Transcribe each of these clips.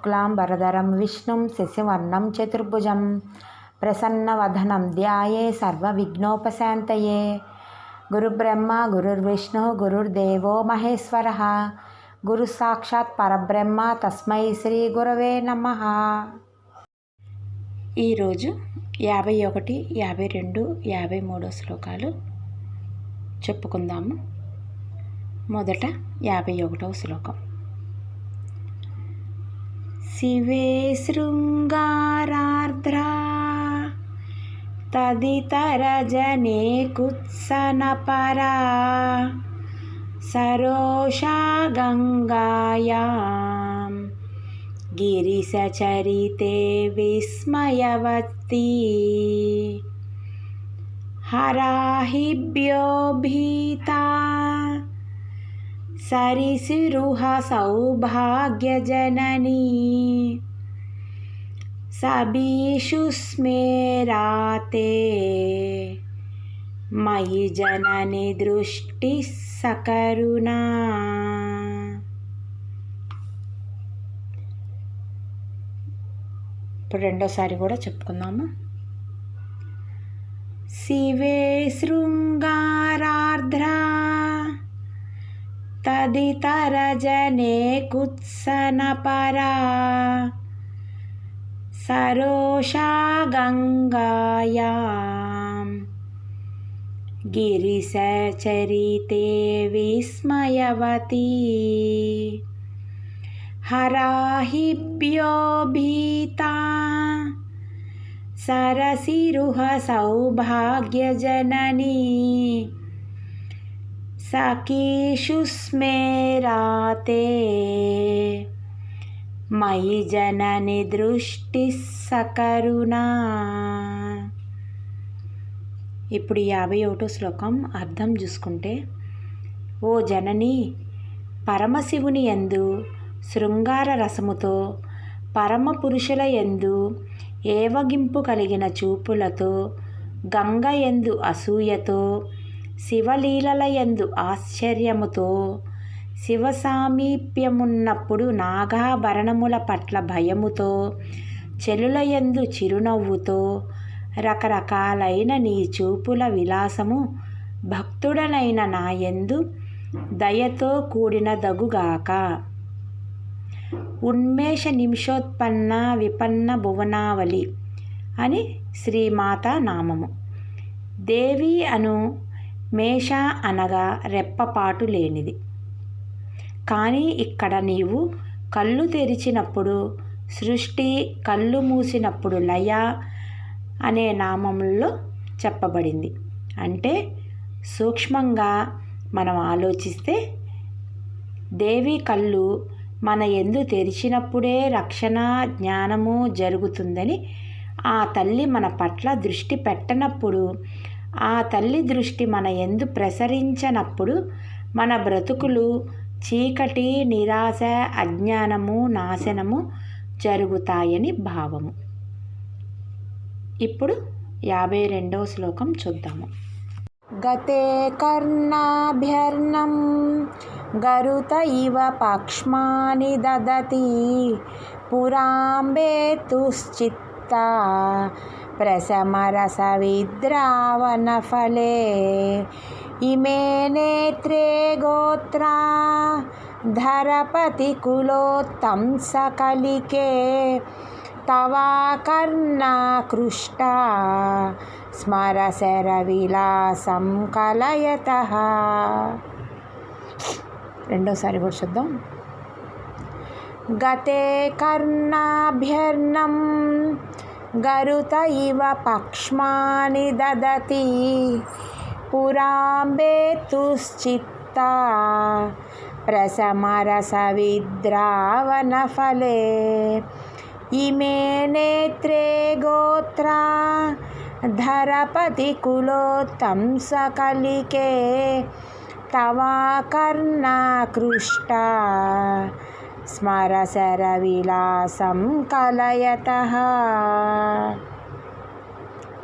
శుక్లాంబరధరం విష్ణుం శశివర్ణం చతుర్భుజం ప్రసన్నవధనం ధ్యాయే సర్వ విఘ్నోపశాంతయే గురుబ్రహ్మ గురుర్విష్ణు గురుర్దేవో మహేశ్వర గురు సాక్షాత్ పరబ్రహ్మ తస్మై శ్రీ గురవే నమ ఈరోజు యాభై ఒకటి యాభై రెండు యాభై మూడో శ్లోకాలు చెప్పుకుందాము. మొదట యాభై ఒకటవ శ్లోకం. शिवे शृङ्गारार्द्रा। तदितरजने कुत्सनपरा। सरोषा गङ्गायां। गिरिशचरिते विस्मयवती हराहिभ्यो भीता। సరిసిరుహ సౌభాగ్యజననీ సబీషు స్మేరాతే మయి జనని దృష్టి సకరుణా. ఇప్పుడు రెండోసారి కూడా చెప్పుకుందాము. శివే శృంగారార్ధ్రా. తదితరజనే కుత్సనపరా సరోషా గంగాయాం. గిరిసచరితే విస్మయవతి. హరాహిభ్యో భీతా. సరసిరుహ సౌభాగ్యజననీ. సఖీషు స్మేరాతే మయి జనని దృష్టి సకరుణా ఇప్పుడు యాభై ఒకటో శ్లోకం అర్థం చూసుకుంటే ఓ జనని పరమశివుని ఎందు శృంగార రసముతో పరమ పురుషుల ఎందు ఏవగింపు కలిగిన చూపులతో గంగ ఎందు అసూయతో శివలీలల యందు ఆశ్చర్యముతో శివ సామీప్యమున్నప్పుడు నాగాభరణముల పట్ల భయముతో చెలులయందు చిరునవ్వుతో రకరకాలైన నీ చూపుల విలాసము భక్తుడనైన నాయందు దయతో కూడిన దగుగాక ఉన్మేష నిమిషోత్పన్న విపన్న భువనావళి అని శ్రీమాత నామము. దేవి అను మేష అనగా రెప్పపాటు లేనిది. కానీ ఇక్కడ నీవు కళ్ళు తెరిచినప్పుడు సృష్టి కళ్ళు మూసినప్పుడు లయ అనే నామంలో చెప్పబడింది. అంటే సూక్ష్మంగా మనం ఆలోచిస్తే దేవి కళ్ళు మన ఎందు తెరిచినప్పుడే రక్షణ జ్ఞానము జరుగుతుందని ఆ తల్లి మన పట్ల దృష్టి పెట్టనప్పుడు ఆ తల్లి దృష్టి మన ఎందు ప్రసరించనప్పుడు మన బ్రతుకులు చీకటి నిరాశ అజ్ఞానము నాశనము జరుగుతాయని భావము. ఇప్పుడు యాభై రెండవ శ్లోకం చూద్దాము. గతే కర్ణాభ్యర్ణం గరుత ఇవ పక్ష్మాని దదతి పురాంబే తుశ్చిత్తా ప్రశమరసవిద్రావణఫలే ఇమే నేత్రే గోత్రా ధరపతి కులోత్తం సకలికే తవాకర్ణాకృష్ట స్మరశరవిలాసం కలయత రెండోసారి కూడా చూద్దాం. గతే కర్ణాభ్యర్ణం గరుత ఇవ పక్ష్మాని దదతి. పురాంబే తుశ్చిత్త రసమరసవిద్రావణఫలే ఇమే నేత్రే గోత్ర ధరపతి కులోత్తంసకలికే తవా కర్ణాకృష్ట స్మరసరవిలాసం కలయత.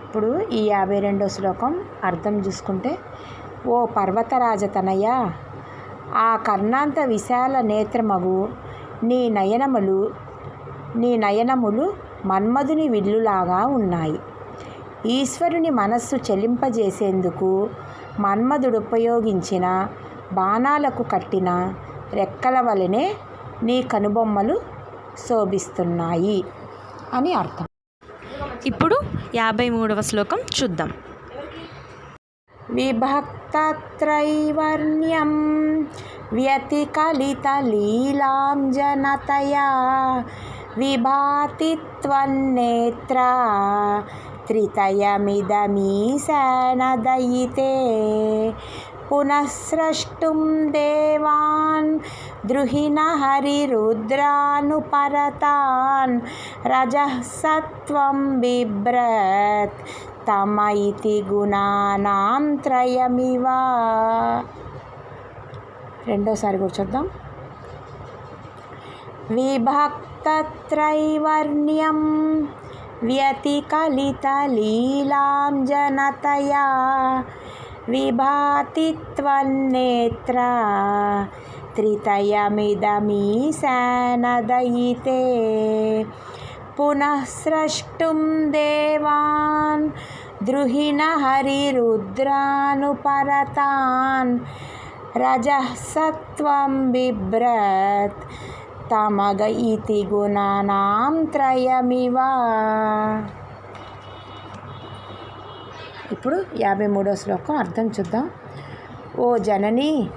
ఇప్పుడు ఈ యాభై రెండో శ్లోకం అర్థం చూసుకుంటే ఓ పర్వతరాజతనయ ఆ కర్ణాంత విశాల నేత్రమగు నీ నయనములు నీ నయనములు మన్మధుని విల్లులాగా ఉన్నాయి. ఈశ్వరుని మనస్సు చెలింపజేసేందుకు మన్మధుడు ఉపయోగించిన బాణాలకు కట్టిన రెక్కల వలనే నీ కనుబొమ్మలు శోభిస్తున్నాయి అని అర్థం. ఇప్పుడు యాభై మూడవ శ్లోకం చూద్దాం. విభక్తత్రైవర్ణ్యం వ్యతికలితలీలాం జనతయా విభాతి త్వన్నేత్ర త్రితయమిదమీశానదయితే पुनःस्रष्टुं देवान् द्रुहिणहरिरुद्रानुपरतान् रजः सत्त्वं बिभ्रत् तम इति గుణానాం త్రయమివా. రెండోసారి కూర్చొద్దాం. విభక్తత్రైవర్ణ్యం వ్యతికలితలీలాం జనతయా విభాతి త్వన్నేత్రా త్రితయమిదమీశానదయితే పునః స్రष्टुं దేవాన్ ద్రుహిణహరిరుద్రానుపరతాన్ రజः సత్వం బిభ్రత్ తమగ ఇతి గుణానాం త్రయమివ ఇప్పుడు యాభై మూడో శ్లోకం అర్థం చూద్దాం. ఓ జనని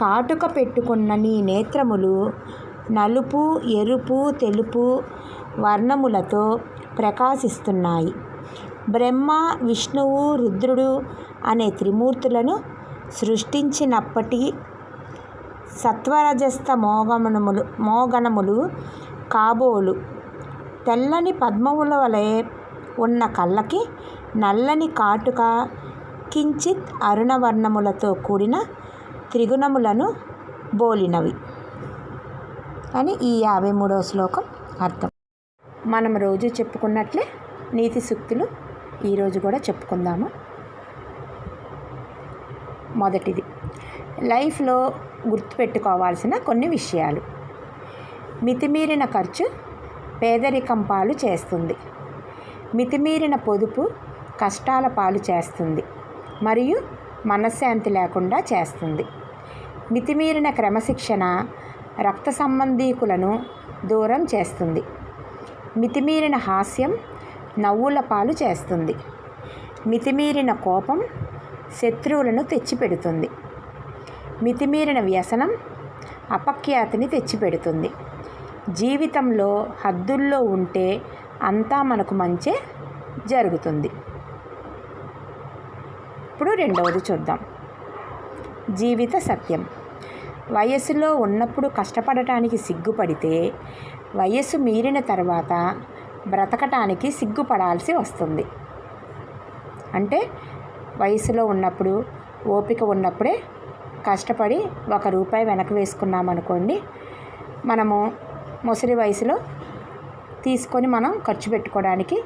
కాటుక పెట్టుకున్న నీ నేత్రములు నలుపు ఎరుపు తెలుపు వర్ణములతో ప్రకాశిస్తున్నాయి. బ్రహ్మ విష్ణువు రుద్రుడు అనే త్రిమూర్తులను సృష్టించినప్పటి సత్వరజస్త మోగమనములు మోగణములు కాబోలు. తెల్లని పద్మముల వలె ఉన్న కళ్ళకి నల్లని కాటుక కించిత్ అరుణవర్ణములతో కూడిన త్రిగుణములను బోలినవి. అని ఈ యాభై మూడవ శ్లోకం అర్థం. మనం రోజు చెప్పుకున్నట్లే నీతి సూక్తులు ఈరోజు కూడా చెప్పుకుందాము. మొదటిది. లైఫ్లో గుర్తుపెట్టుకోవాల్సిన కొన్ని విషయాలు. మితిమీరిన ఖర్చు పేదరికం పాలు చేస్తుంది. మితిమీరిన పొదుపు కష్టాల పాలు చేస్తుంది. మరియు మనశ్శాంతి లేకుండా చేస్తుంది. మితిమీరిన క్రమశిక్షణ రక్త సంబంధీకులను దూరం చేస్తుంది. మితిమీరిన హాస్యం నవ్వుల పాలు చేస్తుంది. మితిమీరిన కోపం శత్రువులను తెచ్చిపెడుతుంది. మితిమీరిన వ్యసనం అపఖ్యాతిని తెచ్చిపెడుతుంది. జీవితంలో హద్దుల్లో ఉంటే అంతా మనకు మంచే జరుగుతుంది. ఇప్పుడు రెండవది చూద్దాం. జీవిత సత్యం. వయస్సులో ఉన్నప్పుడు కష్టపడటానికి సిగ్గుపడితే వయస్సు మీరిన తర్వాత బ్రతకటానికి సిగ్గుపడాల్సి వస్తుంది. అంటే వయసులో ఉన్నప్పుడు ఓపిక ఉన్నప్పుడే కష్టపడి ఒక రూపాయి వెనక వేసుకున్నామనుకోండి మనము ముసలి వయసులో తీసుకొని మనం ఖర్చు పెట్టుకోవడానికి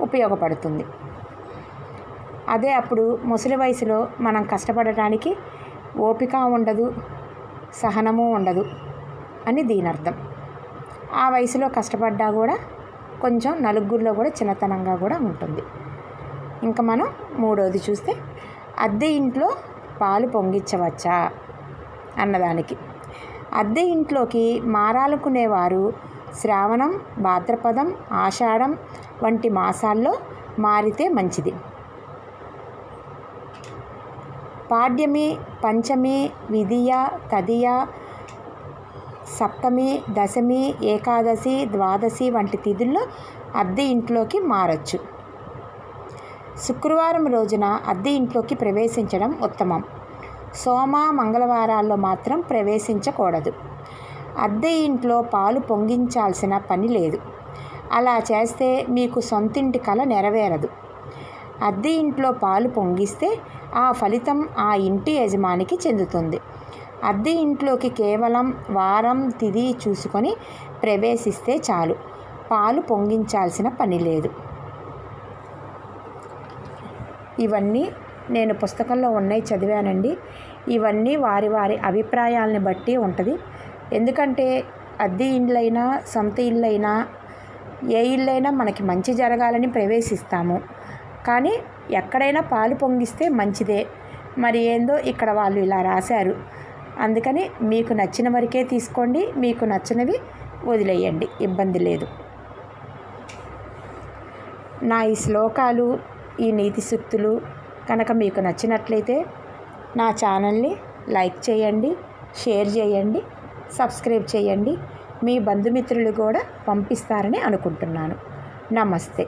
ఉపయోగపడుతుంది. అదే అప్పుడు ముసలి వయసులో మనం కష్టపడటానికి ఓపిక ఉండదు సహనము ఉండదు అని దీని అర్థం ఆ వయసులో కష్టపడ్డా కూడా కొంచెం నలుగురిలో కూడా చిన్నతనంగా కూడా ఉంటుంది. ఇంకా మనం మూడోది చూస్తే అద్దె ఇంట్లో పాలు పొంగించవచ్చా అన్నదానికి. అద్దె ఇంట్లోకి మారాలనుకునేవారు శ్రావణం భాద్రపదం ఆషాఢం వంటి మాసాల్లో మారితే మంచిది. పాడ్యమి పంచమి విధియ తదియ సప్తమి దశమి ఏకాదశి ద్వాదశి వంటి తిథుల్లో అద్దె ఇంట్లోకి మారచ్చు. శుక్రవారం రోజున అద్దె ఇంట్లోకి ప్రవేశించడం ఉత్తమం. సోమ మంగళవారాల్లో మాత్రం ప్రవేశించకూడదు. అద్దె ఇంట్లో పాలు పొంగించాల్సిన పని లేదు. అలా చేస్తే మీకు సొంతింటి కల నెరవేరదు. అద్దె ఇంట్లో పాలు పొంగిస్తే ఆ ఫలితం ఆ ఇంటి యజమానికి చెందుతుంది. అద్దె ఇంట్లోకి కేవలం వారం తిది చూసుకొని ప్రవేశిస్తే చాలు. పాలు పొంగించాల్సిన పని లేదు. ఇవన్నీ నేను పుస్తకంలో ఉన్నాయి చదివానండి. ఇవన్నీ వారి వారి అభిప్రాయాలని బట్టి ఉంటుంది. ఎందుకంటే అద్దె ఇళ్ళైనా సొంత ఇళ్ళైనా ఏ ఇళ్ళైనా మనకి మంచి జరగాలని ప్రవేశిస్తాము. కానీ ఎక్కడైనా పాలు పొంగిస్తే మంచిదే. మరి ఏందో ఇక్కడ వాళ్ళు ఇలా రాశారు. అందుకని మీకు నచ్చిన వరకే తీసుకోండి మీకు నచ్చినవి వదిలేయండి ఇబ్బంది లేదు. నా ఈ శ్లోకాలు ఈ నీతి సూక్తులు కనుక మీకు నచ్చినట్లయితే నా ఛానల్ని లైక్ చేయండి షేర్ చేయండి సబ్స్క్రైబ్ చేయండి. మీ బంధుమిత్రులు కూడా పంపిస్తారని అనుకుంటున్నాను. నమస్తే.